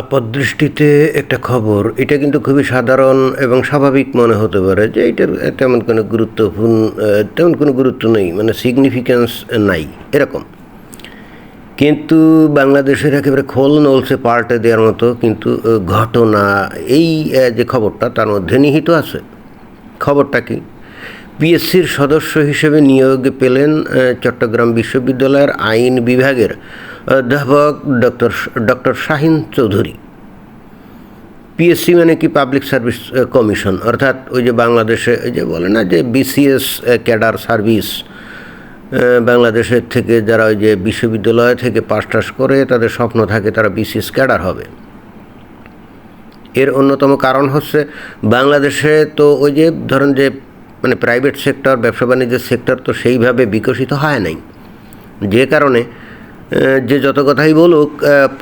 আপাতদৃষ্টিতে একটা খবর, এটা কিন্তু খুবই সাধারণ এবং স্বাভাবিক মনে হতে পারে যে এটার তেমন কোনো গুরুত্বপূর্ণ তেমন কোনো গুরুত্ব নেই মানে সিগনিফিক্যান্স নাই, এরকম। কিন্তু বাংলাদেশের একেবারে খোল নলসে পাল্টে দেওয়ার মতো কিন্তু ঘটনা, এই যে খবরটা তার মধ্যে নিহিত আছে। খবরটা কি? পিএসসির সদস্য হিসেবে নিয়োগ পেলেন চট্টগ্রাম বিশ্ববিদ্যালয়ের আইন বিভাগের অধ্যাপক doctor doctor Shahin Chowdhury. PSC মানে কি পাবলিক সার্ভিস কমিশন অর্থাৎ ওই যে বাংলাদেশে ওই যে বলে না যে বিসিএস ক্যাডার সার্ভিস বাংলাদেশের থেকে যারা ওই যে বিশ্ববিদ্যালয় থেকে পাস টাস করে, তাদের স্বপ্ন থাকে তারা বিসিএস ক্যাডার হবে। এর অন্যতম কারণ হচ্ছে বাংলাদেশে তো ওই যে ধরেন যে মানে প্রাইভেট সেক্টর ব্যবসা বাণিজ্যের সেক্টর তো সেইভাবে বিকশিত হয় নাই। যে কারণে যে যত কথাই বলুক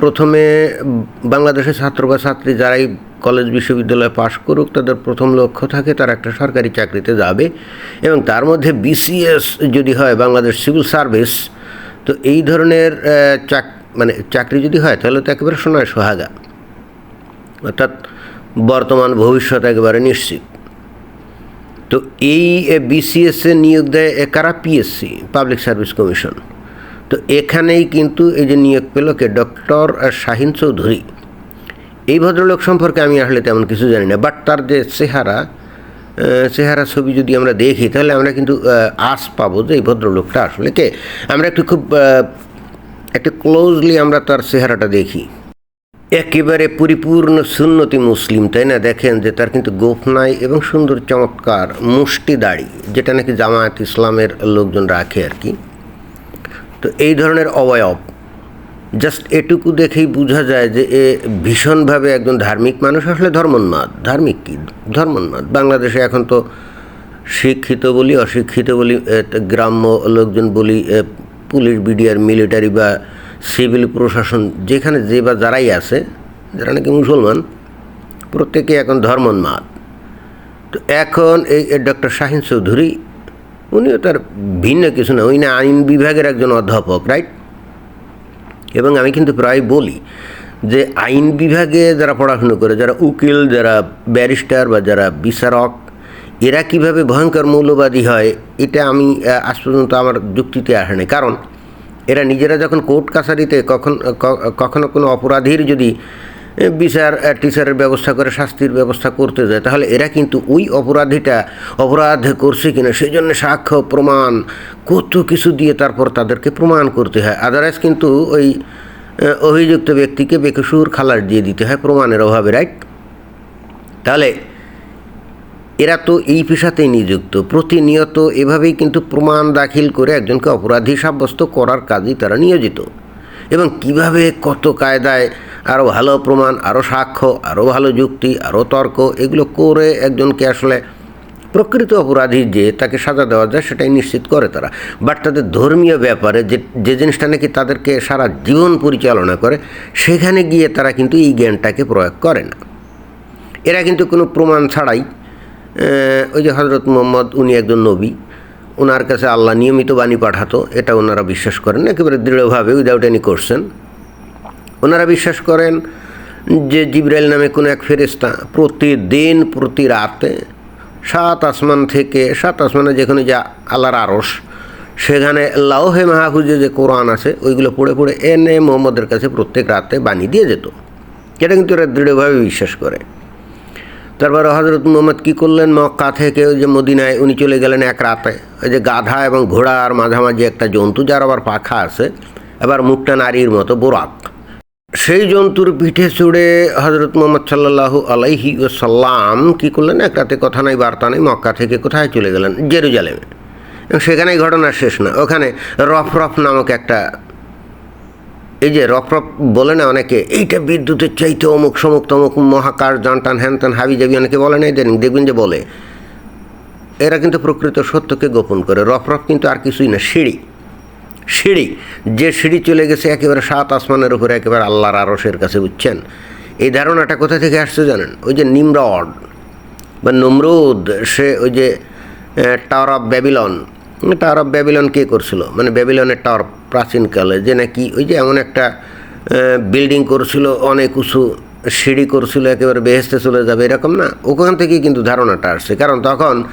প্রথমে বাংলাদেশের ছাত্র বা ছাত্রী যারাই কলেজ বিশ্ববিদ্যালয়ে পাশ করুক, তাদের প্রথম লক্ষ্য থাকে তারা একটা সরকারি চাকরিতে যাবে। এবং তার মধ্যে বিসিএস যদি হয়, বাংলাদেশ সিভিল সার্ভিস, তো এই ধরনের চাক মানে চাকরি যদি হয়, তাহলে তো একেবারে সোনায় সোহাগা। অর্থাৎ বর্তমান ভবিষ্যৎ একেবারে নিশ্চিত। তো এই বিসিএসে নিয়োগ দেয় কারা? PSC, public service commission. তো এখানেই কিন্তু এই যে নিয়োগ পেল কে? ডক্টর শাহিন চৌধুরী। এই ভদ্রলোক সম্পর্কে আমি আসলে তেমন কিছু জানি না বাট তার যে চেহারা চেহারা ছবি যদি আমরা দেখি, তাহলে আমরা কিন্তু আশ পাবো যে এই ভদ্রলোকটা আসলে কে? আমরা একটু খুব একটু ক্লোজলি আমরা তার চেহারাটা দেখি। একেবারে পরিপূর্ণ সুন্নতি মুসলিম, তাই না? দেখেন যে তার কিন্তু গোফ নাই এবং সুন্দর চমৎকার মুষ্টি দাড়ি, যেটা নাকি জামায়াত ইসলামের লোকজন রাখে আর কি। তো এই ধরনের অবয়ব জাস্ট এটুকু দেখেই বোঝা যায় যে এ ভীষণভাবে একজন ধার্মিক মানুষ। আসলে ধর্মোন্মাদ, ধার্মিক কি? ধর্মোন্মাদ। বাংলাদেশে এখন তো শিক্ষিত বলি, অশিক্ষিত বলি গ্রাম্য লোকজন বলি পুলিশ, বিডিআর, মিলিটারি বা সিভিল প্রশাসন, যেখানে যে বা যারাই আছে, যারা নাকি মুসলমান, প্রত্যেকে এখন ধর্মোন্মাদ। তো এখন এই ডক্টর শাহিন চৌধুরী উনিও তার ভিন্ন কিছু না, উনি আইন বিভাগের একজন অধ্যাপক রাইট এবং আমি কিন্তু প্রায় বলি যে আইন বিভাগে যারা পড়াশুনো করে, যারা উকিল, যারা ব্যারিস্টার বা যারা বিচারক, এরা কীভাবে ভয়ঙ্কর মৌলবাদী হয়, এটা আমি আজ পর্যন্ত আমার যুক্তিতে আসে না কারণ এরা নিজেরা যখন কোর্ট কাছারিতে কখন কখনো কোনো অপরাধীর যদি বিচার টিচারের ব্যবস্থা করে, শাস্তির ব্যবস্থা করতে যায়। তাহলে এরা কিন্তু ওই অপরাধীটা অপরাধ করছে কিনা সেই জন্য সাক্ষ্য, প্রমাণ, কত কিছু দিয়ে তারপর তাদেরকে প্রমাণ করতে হয়। আদারওয়াইজ কিন্তু ওই অভিযুক্ত ব্যক্তিকে বেকসুর খালাস দিয়ে দিতে হয় প্রমাণের অভাবে রাইট তাহলে এরা তো এই পেশাতেই নিযুক্ত। প্রতিনিয়ত এভাবেই কিন্তু প্রমাণ দাখিল করে একজনকে অপরাধী সাব্যস্ত করার কাজেই তারা নিয়োজিত। এবং কীভাবে কত কায়দায় আরও ভালো প্রমাণ আরও সাক্ষ্য আরও ভালো যুক্তি আরও তর্ক, এগুলো করে একজনকে আসলে প্রকৃত অপরাধী যে তাকে সাজা দেওয়া যায় সেটাই নিশ্চিত করে তারা। বাট তাদের ধর্মীয় ব্যাপারে যে যে জিনিসটা নাকি তাদেরকে সারা জীবন পরিচালনা করে, সেখানে গিয়ে তারা কিন্তু এই জ্ঞানটাকে প্রয়োগ করে না। এরা কিন্তু কোনো প্রমাণ ছাড়াই ওই যে হজরত মোহাম্মদ, উনি একজন নবী। ওনার কাছে আল্লাহ নিয়মিত বাণী পাঠাতো, এটা ওনারা বিশ্বাস করেন, একেবারে দৃঢ়ভাবে উইদাউট এনি কোশ্চেন ওনারা বিশ্বাস করেন যে জিব্রাইল নামে কোনো এক ফেরেস্তা প্রতিদিন, প্রতি রাতে সাত আসমান থেকে, সাত আসমানে যেখানে যা আল্লাহর আরস সেখানে লাউহে মাহফুজে যে কোরআন আছে, ওইগুলো পড়ে পড়ে এনে মোহাম্মদের কাছে প্রত্যেক রাতে বাণী দিয়ে যেত। এটা কিন্তু এরা দৃঢ়ভাবে বিশ্বাস করে। তারপরে হজরত মোহাম্মদ কী করলেন? মক্কা থেকে ওই যে মদিনায় উনি চলে গেলেন এক রাতে। ওই যে গাধা এবং ঘোড়ার মাঝামাঝি একটা জন্তু, যার আবার পাখা আছে, এবার মুখটা নারীর মতো বোরাক। সেই জন্তুর পিঠে চড়ে হজরত মোহাম্মদ সাল্লাল্লাহু আলাইহি সাল্লাম কী করলেন? এক রাতে কথা নাই, বার্তা নেই, মক্কা থেকে কোথায় চলে গেলেন? জেরুজালেমে। এবং সেখানেই ঘটনা শেষ না। ওখানে রফ রফ নামক একটা এই যে রফ বলে না অনেকে, এইটা বিদ্যুতের চাইতে অমুক সমুক তমুক মহাকাশ জানটান হ্যান ত্যান, হাবি জাবি, অনেকে বলে না দেন দেখবেন যে বলে। এরা কিন্তু প্রকৃত সত্যকে গোপন করে। রফ রফ কিন্তু আর কিছুই না, সিঁড়ি। সিঁড়ি, যে সিঁড়ি চলে গেছে একেবারে সাত আসমানের উপরে, একেবারে আল্লাহর আরসের কাছে, বুঝছেন? এই ধারণাটা কোথা থেকে আসছে জানেন? ওই যে নিমরড বা নমরুদ, সে ওই যে tower of Babylon tower of Babylon কে করছিল? মানে ব্যাবিলনের টাওয়ার প্রাচীনকালে যে নাকি ওই যে এমন একটা বিল্ডিং করছিল অনেক উঁচু সিঁড়ি করছিল একেবারে বেহেস্তে চলে যাবে এরকম না? ওখান থেকেই কিন্তু ধারণাটা আসছে। কারণ তখন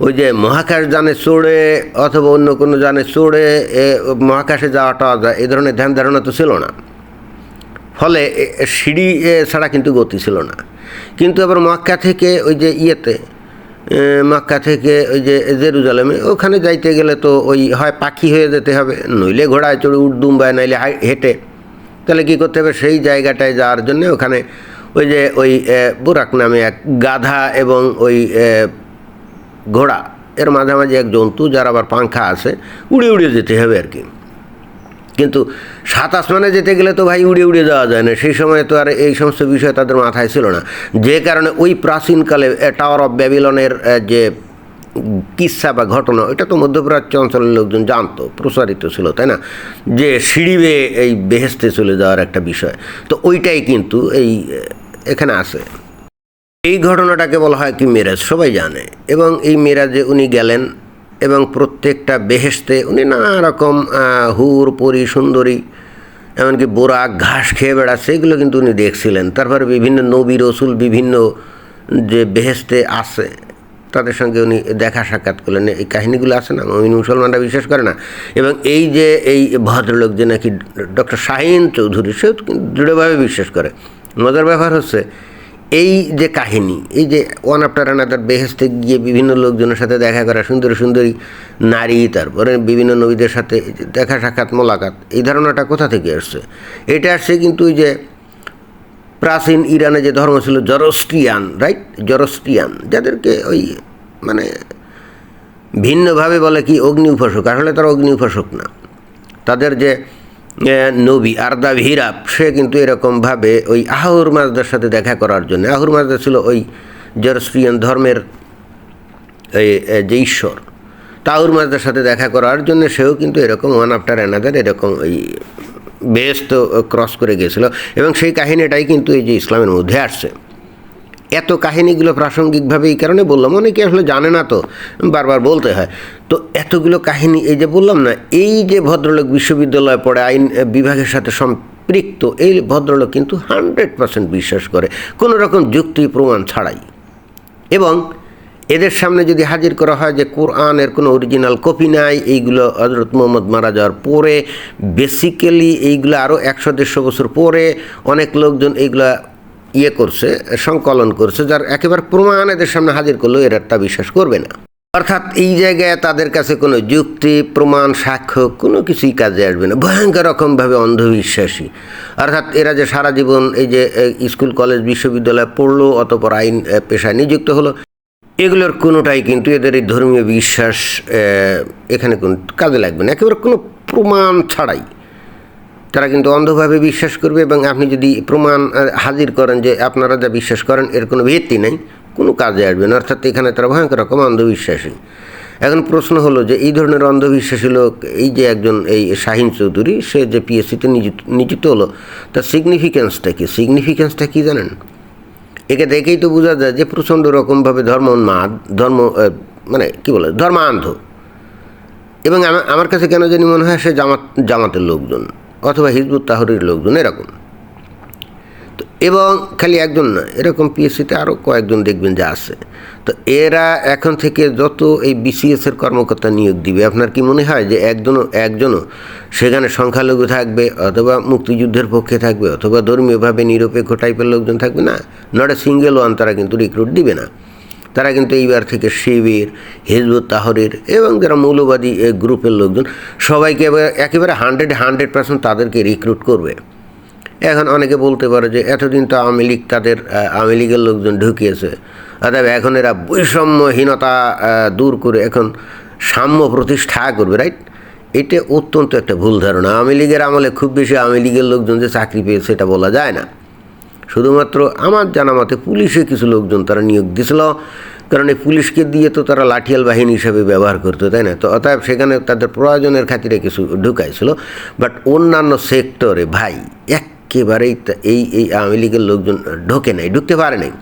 ওই যে মহাকাশ যানে চড়ে অথবা অন্য কোনো যানে চড়ে এ, মহাকাশে যাওয়া টাওয়া যায় এই ধরনের ধ্যান ধারণা তো ছিল না। ফলে এ- এ সিঁড়ি এ, ছাড়া কিন্তু গতি ছিল না। কিন্তু আবার মক্কা থেকে ওই যে ইয়েতে এ, মক্কা থেকে ওই যে জেরুজালেমে, ওখানে যাইতে গেলে তো ওই হয় পাখি হয়ে যেতে হবে, নইলে ঘোড়ায় চড়ে উঠদুম্বায় নাইলে হাই- হেঁটে। তাহলে কী করতে হবে? সেই জায়গাটায় যাওয়ার জন্য ওখানে ওই যে ওই বুরাক নামে এক গাধা এবং ওই ঘোড়া। এর মাঝামাঝি এক জন্তু, যার আবার পাংখা আছে, উড়ে উড়ে যেতে হবে আর কি। কিন্তু সাত আসমানে যেতে গেলে তো ভাই উড়ে উড়ে যাওয়া যায় না। সেই সময় তো আর এই সমস্ত বিষয় তাদের মাথায় ছিল না। যে কারণে ওই প্রাচীনকালে টাওয়ার অফ ব্যাবিলনের যে কিস্সা বা ঘটনা, ওইটা তো মধ্যপ্রাচ্য অঞ্চলের লোকজন জানতো, প্রসারিত ছিল, তাই না? যে সিঁড়ি বেয়ে এই বেহেস্তে চলে যাওয়ার একটা বিষয়। তো ওইটাই কিন্তু এই এখানে আছে। এই ঘটনাটাকে বলা হয় কি মেরাজ, সবাই জানে। এবং এই মেরাজে উনি গেলেন এবং প্রত্যেকটা বেহেস্তে উনি নানা রকম হুর, পরি, সুন্দরী, এমনকি বোরা, ঘাস খেয়ে বেড়াচ্ছে এগুলো কিন্তু উনি দেখছিলেন। তারপরে বিভিন্ন নবী, রসুল, বিভিন্ন যে বেহেস্তে আছে, তাদের সঙ্গে উনি দেখা সাক্ষাৎ করলেন। এই কাহিনীগুলো আছে না মমিন মুসলমানরা বিশ্বাস করে না। এবং এই যে, এই ভদ্রলোক যে নাকি ডক্টর শাহিন চৌধুরী, সেও দৃঢ়ভাবে বিশ্বাস করে। মজার ব্যাপার হচ্ছে এই যে কাহিনী, এই যে ওয়ান আফটার অ্যানাদার বেহেস্তে গিয়ে বিভিন্ন লোকজনের সাথে দেখা করা, সুন্দর সুন্দরী নারী, তারপরে বিভিন্ন নবীদের সাথে দেখা সাক্ষাৎ, মোলাকাত, এই ধারণাটা কোথা থেকে আসছে? এটা আসছে কিন্তু ওই যে প্রাচীন ইরানে যে ধর্ম ছিল জরস্ট্রিয়ান রাইট জরস্ট্রিয়ান যাদেরকে ওই মানে ভিন্নভাবে বলে কি অগ্নি উপাসক, আসলে তারা অগ্নি উপাসক না। তাদের যে নবী আর্দা ভিরাপ সে কিন্তু এরকমভাবে ওই আহুর মাজদার সাথে দেখা করার জন্য, আহুর মাজদা ছিল ওই জরস্ট্রিয়ান ধর্মের যে ঈশ্বর। তাউর মাজদার সাথে দেখা করার জন্য সেও কিন্তু এরকম ওয়ান আফটার অ্যানাদার এরকম ওই বেশ তো ক্রস করে গিয়েছিল। এবং সেই কাহিনীটাই কিন্তু এই যে ইসলামের মধ্যে আসছে। এত কাহিনীগুলো প্রাসঙ্গিকভাবে এই কারণে বললাম। অনেকে আসলে জানে না তো, বারবার বলতে হয়। তো এতগুলো কাহিনী, এই যে বললাম না, এই যে ভদ্রলোক বিশ্ববিদ্যালয়ে পড়ে, আইন বিভাগের সাথে সম্পৃক্ত, এই ভদ্রলোক কিন্তু হান্ড্রেড পার্সেন্ট বিশ্বাস করে, কোনো রকম যুক্তি প্রমাণ ছাড়াই। এবং এদের সামনে যদি হাজির করা হয় যে কোরআনের কোনো অরিজিনাল কপি নাই, এইগুলো হজরত মোহাম্মদ মারা যাওয়ার পরে বেসিক্যালি এইগুলো আরও একশো দেড়শো বছর পরে অনেক লোকজন এইগুলা ইয়ে করছে, সংকলন করছে, যার একেবারে প্রমাণ এদের সামনে হাজির করলেও এরা তা বিশ্বাস করবে না। অর্থাৎ এই জায়গায় তাদের কাছে কোনো যুক্তি, প্রমাণ, সাক্ষ্য, কোনো কিছুই কাজে আসবে না। ভয়ঙ্কর রকমভাবে অন্ধবিশ্বাসী। অর্থাৎ এরা যে সারা জীবন এই যে স্কুল, কলেজ, বিশ্ববিদ্যালয়ে পড়ল, অতপর আইন পেশায় নিযুক্ত হলো, এগুলোর কোনোটাই কিন্তু এদের এই ধর্মীয় বিশ্বাস এখানে কোন কাজে লাগবে না। একেবারে কোনো প্রমাণ ছাড়াই। তারা কিন্তু অন্ধভাবে বিশ্বাস করবে এবং আপনি যদি প্রমাণ হাজির করেন যে আপনারা যা বিশ্বাস করেন, এর কোনো ভিত্তি নেই, কোনো কাজে আসবে না। অর্থাৎ এখানে তারা ভয়ঙ্কর রকম অন্ধবিশ্বাসী। এখন প্রশ্ন হলো যে এই ধরনের অন্ধবিশ্বাসী লোক, এই যে একজন, এই শাহিন চৌধুরী, সে যে পিএসসিতে নিযুক্ত নিযুক্ত হলো, তার সিগনিফিক্যান্সটা কী? সিগনিফিক্যান্সটা কী জানেন? একে দেখেই তো বোঝা যায় যে প্রচণ্ড রকমভাবে ধর্ম উন্মাদ ধর্ম মানে কী বলে, ধর্মান্ধ। এবং আমার কাছে কেন জানি মনে হয় সে জামাত, জামাতের লোকজন। অথবা হিজবুত তাহরির লোকজন এরকম। তো এবং খালি একজন না, এরকম পিএসসিতে আরও কয়েকজন দেখবেন যে আছে। তো এরা এখন থেকে যত এই বিসিএসের কর্মকর্তা নিয়োগ দিবে, আপনার কি মনে হয় যে একজনও একজনও সেখানে সংখ্যালঘু থাকবে অথবা মুক্তিযুদ্ধের পক্ষে থাকবে অথবা ধর্মীয়ভাবে নিরপেক্ষ টাইপের লোকজন থাকবে না? নট এ সিঙ্গেল ওয়ান তারা কিন্তু রিক্রুট দিবে না। তারা কিন্তু এইবার থেকে শিবির, হিজবুত তাহরির এবং যারা মৌলবাদী গ্রুপের লোকজন, সবাইকে একেবারে হান্ড্রেড হান্ড্রেড পার্সেন্ট তাদেরকে রিক্রুট করবে। এখন অনেকে বলতে পারে যে এতদিন তো আওয়ামী লীগ তাদের আওয়ামী লীগের লোকজন ঢুকিয়েছে। অর্থাৎ এখন এরা বৈষম্যহীনতা দূর করে এখন সাম্য প্রতিষ্ঠা করবে রাইট এটা অত্যন্ত একটা ভুল ধারণা। আওয়ামী লীগের আমলে খুব বেশি আওয়ামী লীগের লোকজন যে চাকরি পেয়েছে, এটা বলা যায় না। শুধুমাত্র আমার জানা মতে পুলিশে কিছু লোকজন তারা নিয়োগ দিছিল, কারণ এই পুলিশকে দিয়ে তো তারা লাঠিয়াল বাহিনী হিসাবে ব্যবহার করতো, তাই না? তো অতএব সেখানে তাদের প্রয়োজনের খাতিরে কিছু ঢুকাইছিল বাট অন্যান্য সেক্টরে ভাই, একেবারেই এই এই আওয়ামী লীগের লোকজন ঢোকে নাই, ঢুকতে পারে নাই।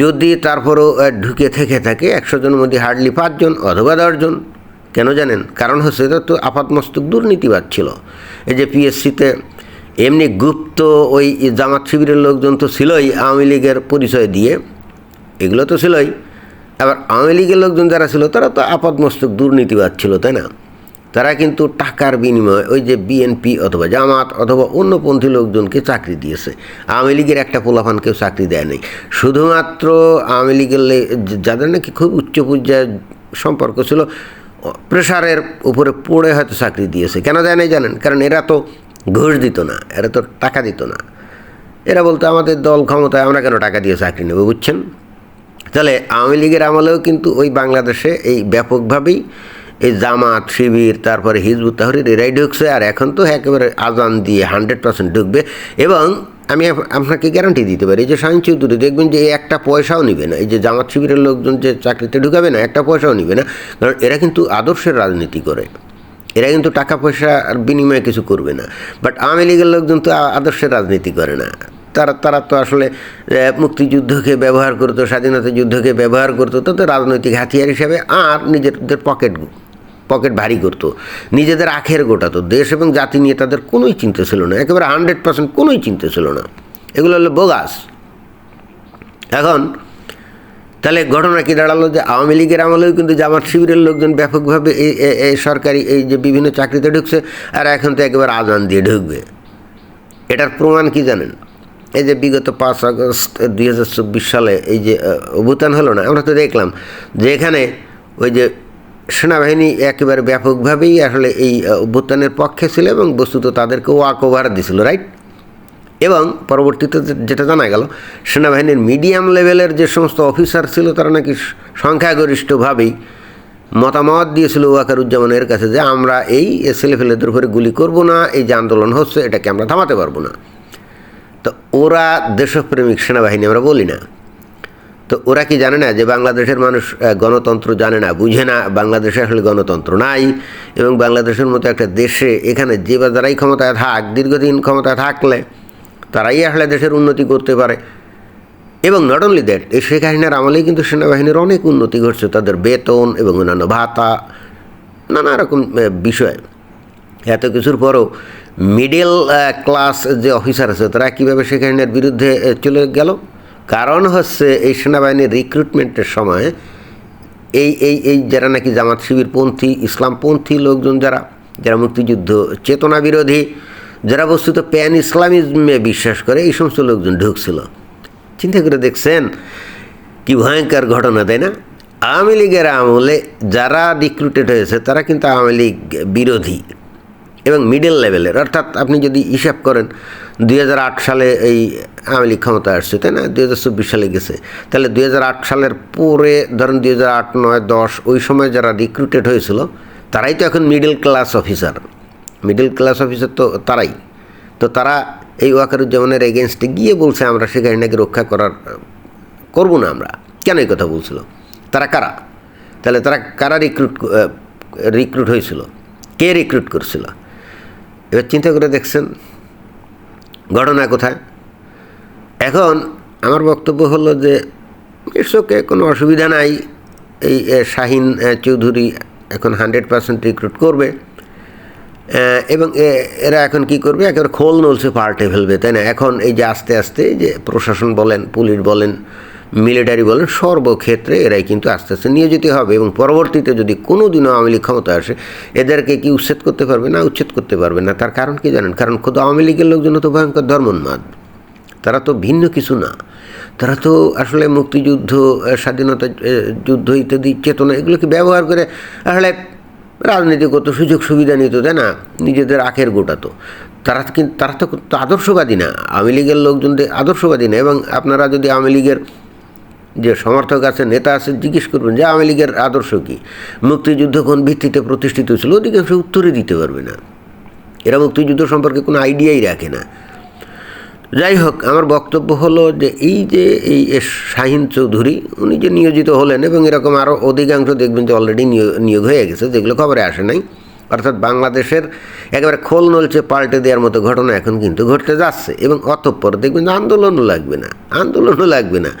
যদি তারপরও ঢুকে থেকে থাকে, একশো জনের মধ্যে হার্ডলি পাঁচজন অথবা দশজন, কেন জানেন? কারণ হচ্ছে তো আপাতমস্তক দুর্নীতিবাদ ছিল। এই যে পিএসসিতে এমনি গুপ্ত ওই জামাত শিবিরের লোকজন তো ছিলই আওয়ামী লীগের পরিচয় দিয়ে, এগুলো তো ছিলই। আবার আওয়ামী লীগের লোকজন যারা ছিল, তারা তো আপাতমস্তক দুর্নীতিবাদ ছিল, তাই না? তারা কিন্তু টাকার বিনিময়ে ওই যে বিএনপি অথবা জামাত অথবা অন্যপন্থী লোকজনকে চাকরি দিয়েছে। আওয়ামী লীগের একটা পোলাফানকেও চাকরি দেয় নাই। শুধুমাত্র আওয়ামী লীগের যাদের নাকি খুব উচ্চ পর্যায়ের সম্পর্ক ছিল প্রেশারের উপরে পড়ে হয়তো চাকরি দিয়েছে। কেন দেয় নাই জানেন? কারণ এরা তো ঘুষ দিত না, এরা তো টাকা দিত না। এরা বলতো, আমাদের দল ক্ষমতায়, আমরা কেন টাকা দিয়ে চাকরি নেব? বুঝছেন? তাহলে আওয়ামী লীগের আমলেও কিন্তু ওই বাংলাদেশে এই ব্যাপকভাবেই এই জামাত, শিবির, তারপরে হিজবুত তাহরির এরাই ঢুকছে, আর এখন তো একেবারে আজান দিয়ে হান্ড্রেড পার্সেন্ট ঢুকবে। এবং আমি আপনাকে গ্যারান্টি দিতে পারি যে শাহিন চৌধুরী দেখবেন যে একটা পয়সাও নিবে না। এই যে জামাত শিবিরের লোকজন যে চাকরিতে ঢুকাবে না, একটা পয়সাও নিবে না। কারণ এরা কিন্তু আদর্শের রাজনীতি করে। এরা কিন্তু টাকা পয়সা আর বিনিময়ে কিছু করবে না। বাট আওয়ামী লীগের লোকজন তো আ- আদর্শের রাজনীতি করে না। তারা তারা তো আসলে মুক্তিযুদ্ধকে ব্যবহার করতো, স্বাধীনতা যুদ্ধকে ব্যবহার করতো তাদের রাজনৈতিক হাতিয়ার হিসাবে আর নিজেদের পকেট পকেট ভারী করতো। নিজেদের আখের গোটাতো। দেশ এবং জাতি নিয়ে তাদের কোনোই চিন্তা ছিল না। একেবারে হান্ড্রেড পার্সেন্ট কোনোই চিন্তা ছিল না। এগুলো হলো বোগাস। এখন তাহলে ঘটনা কি দাঁড়াল যে আওয়ামী লীগের আমলেও কিন্তু জামাত শিবিরের লোকজন ব্যাপকভাবে এই সরকারি এই যে বিভিন্ন চাকরিতে ঢুকছে আর এখন তো একেবারে আজান দিয়ে ঢুকবে। এটার প্রমাণ কি জানেন? এই যে বিগত পাঁচ আগস্ট দুই হাজার চব্বিশ সালে এই যে অভ্যুত্থান হলো না, আমরা তো দেখলাম যে এখানে ওই যে সেনাবাহিনী একেবারে ব্যাপকভাবেই আসলে এই অভ্যুত্থানের পক্ষে ছিল এবং বস্তুত তাদেরকে ওয়াক ওভার দিছিল, রাইট? এবং পরবর্তীতে যেটা জানা গেল, সেনাবাহিনীর মিডিয়াম লেভেলের যে সমস্ত অফিসার ছিল, তারা নাকি সংখ্যাগরিষ্ঠভাবেই মতামত দিয়েছিল ওয়াকারুজ্জামানের কাছে যে, আমরা এই ছেলেফেলেদের উপরে গুলি করব না, এই যে আন্দোলন হচ্ছে, এটাকে আমরা থামাতে পারব না। তো ওরা দেশপ্রেমিক সেনাবাহিনী আমরা বলি না। তো ওরা কি জানে না যে, বাংলাদেশের মানুষ গণতন্ত্র জানে না, বুঝে না, বাংলাদেশে আসলে গণতন্ত্র নাই এবং বাংলাদেশের মতো একটা দেশে এখানে যে বা যারাই ক্ষমতায় থাক, দীর্ঘদিন ক্ষমতায় থাকলে তারাই আসলে দেশের উন্নতি করতে পারে। এবং নট অনলি দ্যাট এই শেখ হাসিনার আমলেই কিন্তু সেনাবাহিনীর অনেক উন্নতি ঘটছে। তাদের বেতন এবং অন্যান্য ভাতা, নানা রকম বিষয়। এত কিছুর পরও মিডল ক্লাস যে অফিসার আছে, তারা কীভাবে শেখ হাসিনার বিরুদ্ধে চলে গেল? কারণ হচ্ছে এই সেনাবাহিনীর রিক্রুটমেন্টের সময় এই এই এই যারা নাকি জামাত শিবিরপন্থী, ইসলামপন্থী লোকজন যারা যারা মুক্তিযুদ্ধ চেতনা বিরোধী যারা বস্তুত প্যান ইসলামিজমে বিশ্বাস করে, এই সমস্ত লোকজন ঢুকছিল। চিন্তা করে দেখছেন, কি ভয়ঙ্কর ঘটনা, তাই না? আওয়ামী লীগের আমলে যারা রিক্রুটেড হয়েছে, তারা কিন্তু আওয়ামী লীগ বিরোধী এবং মিডল লেভেলের অর্থাৎ আপনি যদি হিসাব করেন দু হাজার আট সালে এই আওয়ামী লীগ ক্ষমতা আসছে, তাই না? দুই হাজার চব্বিশ সালে গেছে। তাহলে দুই হাজার আট সালের পরে, ধরেন দুই হাজার আট, নয়, দশ, ওই সময় যারা রিক্রুটেড হয়েছিল, তারাই তো এখন middle class officer middle class officer তো তারাই। তো তারা এই ওয়াকারুজ্জামানের এগেনস্টে গিয়ে বলছে, আমরা সেখানে নাকি রক্ষা করার, করব না আমরা। কেন এই কথা বলছিল? তারা কারা? তাহলে তারা কারা রিক্রুট রিক্রুট হয়েছিল? কে রিক্রুট করছিল? এবার চিন্তা করে দেখছেন, ঘটনা কোথায়? এখন আমার বক্তব্য হলো যে ইটসকে কোনো অসুবিধা নাই, এই শাহিন চৌধুরী এখন হান্ড্রেড পার্সেন্ট রিক্রুট করবে। এবং এরা এখন কি করবে? একেবারে খোল নলসে পাল্টে ফেলবে, তাই না? এখন এই যে আস্তে আস্তে যে প্রশাসন বলেন, পুলিশ বলেন, মিলিটারি বলেন, সর্বক্ষেত্রে এরাই কিন্তু আস্তে আস্তে নিয়োজিত হবে এবং পরবর্তীতে যদি কোনো দিনও আওয়ামী লীগ ক্ষমতা আসে, এদেরকে কি উচ্ছেদ করতে পারবে? না, উচ্ছেদ করতে পারবে না। তার কারণ কি জানেন? কারণ খোদ আওয়ামী লীগের লোকজন তো ভয়ঙ্কর ধর্মোন্মাদ। তারা তো ভিন্ন কিছু না। তারা তো আসলে মুক্তিযুদ্ধ, স্বাধীনতা যুদ্ধ ইত্যাদি চেতনা, এগুলোকে ব্যবহার করে আসলে রাজনীতি করতো, সুযোগ সুবিধা নিত, তাই না? নিজেদের আখের গোটাতো তারা কিন্তু, তারা তো আদর্শবাদী না। আওয়ামী লীগের লোকজনদের আদর্শবাদী না। এবং আপনারা যদি আওয়ামী লীগের যে সমর্থক আছে, নেতা আছে, জিজ্ঞেস করবেন যে আওয়ামী লীগের আদর্শ কী? মুক্তিযুদ্ধ কোন ভিত্তিতে প্রতিষ্ঠিত ছিল অধিকাংশ উত্তরই দিতে পারবে না। এরা মুক্তিযুদ্ধ সম্পর্কে কোনো আইডিয়াই রাখে না। যাই হোক, আমার বক্তব্য হলো যে এই যে এই শাহিন চৌধুরী, উনি যে নিয়োজিত হলেন এবং এরকম আরও অধিকাংশ দেখবেন যে অলরেডি নিয়োগ হয়ে গেছে, যেগুলো খবরে আসে নাই। অর্থাৎ বাংলাদেশের একেবারে খোল নলচে পাল্টে দেওয়ার মতো ঘটনা এখন কিন্তু ঘটতে যাচ্ছে এবং অতঃপর দেখবেন যে আন্দোলনও লাগবে না, আন্দোলনও লাগবে না।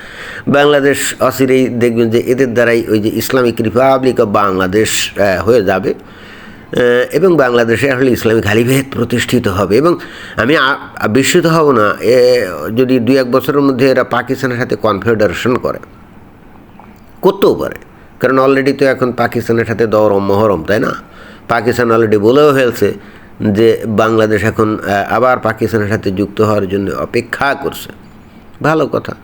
বাংলাদেশ অচিরেই দেখবেন যে এদের দ্বারাই ওই যে ইসলামিক রিপাবলিক অফ বাংলাদেশ হয়ে যাবে। এবং বাংলাদেশে আসলে ইসলামিক খালিভেদ প্রতিষ্ঠিত হবে। এবং আমি বিস্মিত হব না এ, যদি দুই এক বছরের মধ্যে এরা পাকিস্তানের সাথে কনফেডারেশন করে। করতেও পারে। কারণ অলরেডি তো এখন পাকিস্তানের সাথে দরম মহরম তাই না? পাকিস্তান অলরেডি বলেও ফেলছে যে বাংলাদেশ এখন আবার পাকিস্তানের সাথে যুক্ত হওয়ার জন্য অপেক্ষা করছে। ভালো কথা।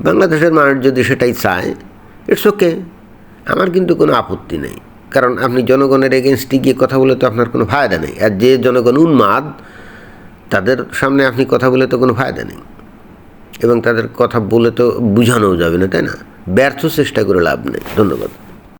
বাংলাদেশের মানুষ যদি সেটাই চায় ইটস ওকে আমার কিন্তু কোনো আপত্তি নেই। কারণ আপনি জনগণের এগেনস্টে গিয়ে কথা বলে তো আপনার কোনো ফায়দা নেই। আর যে জনগণ উন্মাদ, তাদের সামনে আপনি কথা বলে তো কোনো ফায়দা নেই। এবং তাদের কথা বলে তো বোঝানোও যাবে না, তাই না? ব্যর্থ চেষ্টা করে লাভ নেই। ধন্যবাদ।